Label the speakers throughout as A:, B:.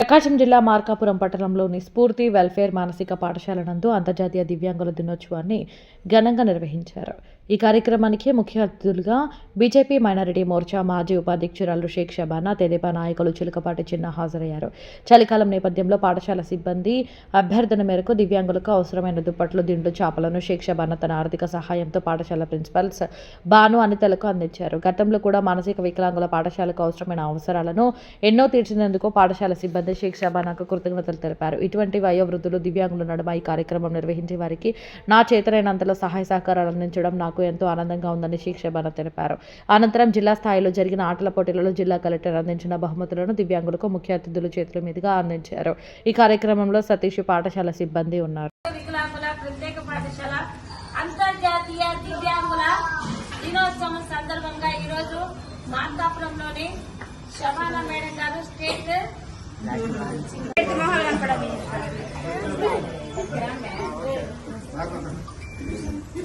A: ప్రకాశం జిల్లా మార్కాపురం పట్టణంలోని స్ఫూర్తి వెల్ఫేర్ మానసిక పాఠశాల నందు అంతర్జాతీయ దివ్యాంగుల దినోత్సవాన్ని ఘనంగా నిర్వహించారు. ఈ కార్యక్రమానికి ముఖ్య అతిథులుగా బీజేపీ మైనారిటీ మోర్చా మాజీ ఉపాధ్యక్షురాలు షేక్ షబానా తెదేపా నాయకులు చిలకపాటి చిన్న హాజరయ్యారు. చలికాలం నేపథ్యంలో పాఠశాల సిబ్బంది అభ్యర్థన మేరకు దివ్యాంగులకు అవసరమైన దుప్పట్లు దిండు చేపలను షేక్ షబానా తన ఆర్థిక సహాయంతో పాఠశాల ప్రిన్సిపల్స్ బాను అనితలకు అందించారు. గతంలో కూడా మానసిక వికలాంగుల పాఠశాలకు అవసరమైన అవసరాలను ఎన్నో తీర్చినందుకు పాఠశాల సిబ్బంది షేక్ షబానాకు కృతజ్ఞతలు తెలిపారు. ఇటువంటి వయోవృద్ధులు దివ్యాంగులు నడుమ ఈ కార్యక్రమం నిర్వహించే వారికి నా చేతనైనంతలో సహాయ సహకారాలు అందించడం నాకు ఎంతో ఆనందంగా ఉందని షేక్ షబానా తెలిపారు. అనంతరం జిల్లా స్థాయిలో జరిగిన ఆటల పోటీలలో జిల్లా కలెక్టర్ అందించిన బహుమతులను దివ్యాంగులకు ముఖ్య అతిథుల చేతుల మీదుగా అందించారు. ఈ కార్యక్రమంలో సతీష్ పాఠశాల సిబ్బంది ఉన్నారు.
B: వికలాంగుల ప్రత్యేక పాఠశాల అంతర్జాతీయ దివ్యాంగుల దినోత్సవం సందర్భంగా ఈరోజు మార్కాపురంలోని శబానా మేడం గారు స్టేట్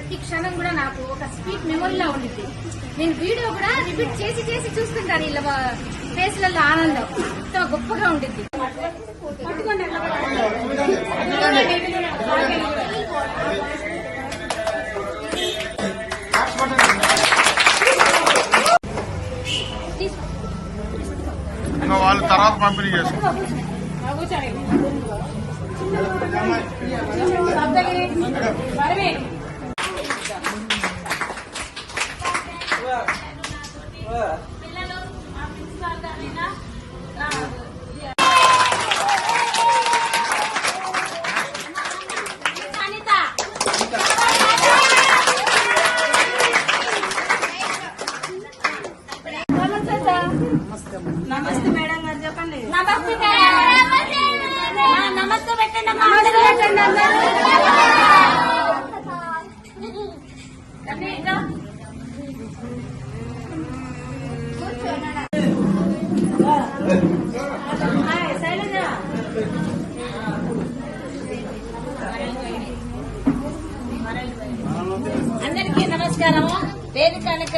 C: ప్రతి క్షణం కూడా నాకు ఒక స్వీట్ మెమొరీలా ఉండిద్ది నేను వీడియో కూడా రిపీట్ చేసి చేసి చూస్తుంటాను వీళ్ళ ఫేస్లలో ఆనందం ఎంతో గొప్పగా.
D: ఇంకా వాళ్ళు తర్వాత పంపిణీ
B: నమస్తే పెట్టండి అందరికీ నమస్కారం పేరు కనుక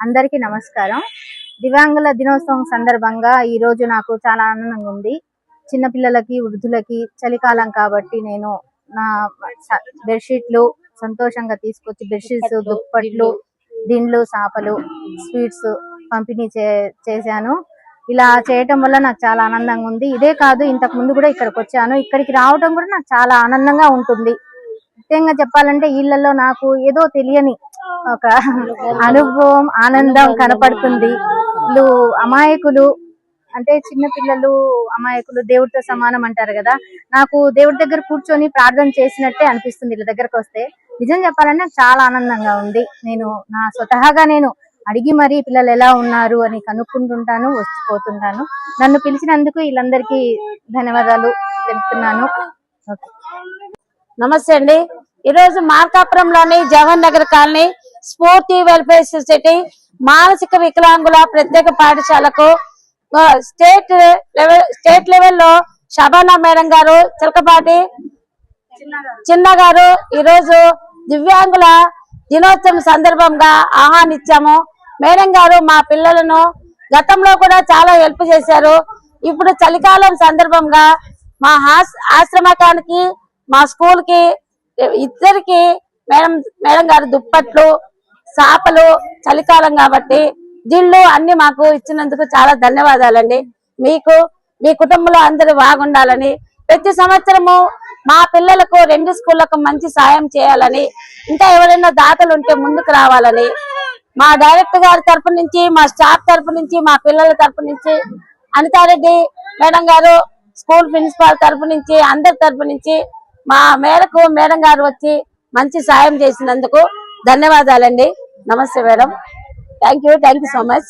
C: అందరికీ నమస్కారం. దివ్యాంగుల దినోత్సవం సందర్భంగా ఈ రోజు నాకు చాలా ఆనందంగా ఉంది. చిన్నపిల్లలకి వృద్ధులకి చలికాలం కాబట్టి నేను నా బెడ్షీట్లు సంతోషంగా తీసుకొచ్చి బెడ్షీట్స్ దుప్పట్లు దిండ్లు. సాపలు స్వీట్స్ పంపిణీ చే చేశాను. ఇలా చేయటం వల్ల నాకు చాలా ఆనందంగా ఉంది. ఇదే కాదు ఇంతకు ముందు కూడా ఇక్కడికి వచ్చాను. ఇక్కడికి రావడం కూడా నాకు చాలా ఆనందంగా ఉంటుంది. ముఖ్యంగా చెప్పాలంటే ఇళ్ళలో నాకు ఏదో తెలియని ఒక అనుభవం ఆనందం కనపడుతుంది. వీళ్ళు అమాయకులు అంటే చిన్న పిల్లలు అమాయకులు దేవుడితో సమానం అంటారు కదా. నాకు దేవుడి దగ్గర కూర్చొని ప్రార్థన చేసినట్టే అనిపిస్తుంది వీళ్ళ దగ్గరకు వస్తే. నిజం చెప్పాలంటే నాకు చాలా ఆనందంగా ఉంది. నేను నా స్వతహాగా నేను అడిగి మరీ పిల్లలు ఎలా ఉన్నారు అని కనుక్కుంటుంటాను వచ్చిపోతుంటాను నన్ను పిలిచినందుకు వీళ్ళందరికీ ధన్యవాదాలు తెలుపుతున్నాను.
B: నమస్తే అండి. ఈరోజు మార్కాపురంలోని Jawahar Nagar colony Spoorthi welfare society మానసిక వికలాంగుల ప్రత్యేక పాఠశాలకు స్టేట్ లెవెల్ స్టేట్ లెవెల్లో షబానా మేడం గారు చిలకపాటి చిన్న గారు ఈరోజు దివ్యాంగుల దినోత్సవం సందర్భంగా ఆహ్వానించాము. మేడం గారు మా పిల్లలను గతంలో కూడా చాలా హెల్ప్ చేశారు. ఇప్పుడు చలికాలం సందర్భంగా మా ఆశ్రమకానికి మా స్కూల్కి ఇద్దరికి మేడం మేడం గారు దుప్పట్లు చేపలు చలికాలం కాబట్టి దిళ్ళు అన్ని మాకు ఇచ్చినందుకు చాలా ధన్యవాదాలండి. మీకు మీ కుటుంబంలో అందరూ బాగుండాలని ప్రతి సంవత్సరము మా పిల్లలకు రెండు స్కూళ్ళకు మంచి సాయం చేయాలని ఇంకా ఎవరైనా దాతలు ఉంటే ముందుకు రావాలని మా డైరెక్టర్ గారి తరపు నుంచి మా స్టాఫ్ తరపు నుంచి మా పిల్లల తరపు నుంచి అనితారెడ్డి మేడం గారు స్కూల్ ప్రిన్సిపాల్ తరపు నుంచి అందరి తరపు నుంచి మా మేరకు మేడం గారు వచ్చి మంచి సాయం చేసినందుకు ధన్యవాదాలండి. నమస్తే madam. Thank you thank you so much